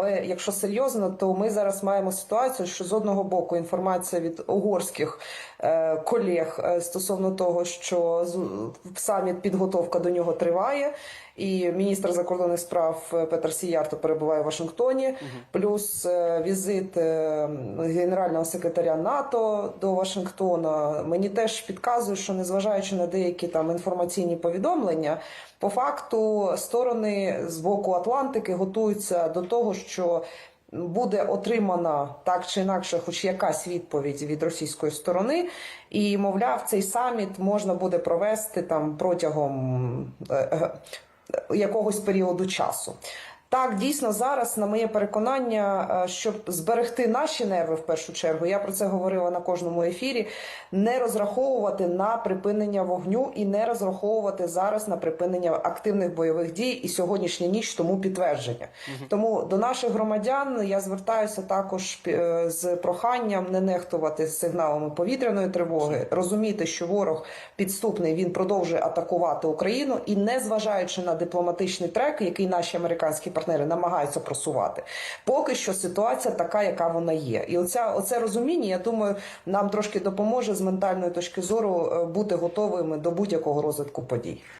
Але якщо серйозно, то ми зараз маємо ситуацію, що з одного боку інформація від угорських е, колег е, стосовно того, що з- саміт підготовка до нього триває, і міністр закордонних справ е, Петр Сіярто перебуває в Вашингтоні, плюс візит генерального секретаря НАТО до Вашингтона. Мені теж підказує, що незважаючи на деякі там інформаційні повідомлення, по факту сторони з боку Атлантики готуються до того, що буде отримана так чи інакше, хоч якась відповідь від російської сторони, і мовляв, цей саміт можна буде провести там протягом е, е, якогось періоду часу. Так, дійсно, зараз, на моє переконання, е, щоб зберегти наші нерви в першу чергу, я про це говорила на кожному ефірі. Не розраховувати на припинення вогню і не розраховувати зараз на припинення активних бойових дій. І сьогоднішня ніч тому підтвердження. Тому до наших громадян я звертаюся також е, з проханням не нехтувати сигналами повітряної тривоги, розуміти, що ворог підступний він продовжує атакувати Україну, і не зважаючи на дипломатичний трек, який наші американські партнери намагаються просувати, поки що ситуація така, яка вона є. І оця оце розуміння, я думаю, нам трошки допоможе з ментальної точки зору е, бути готовими до будь-якого розвитку подій.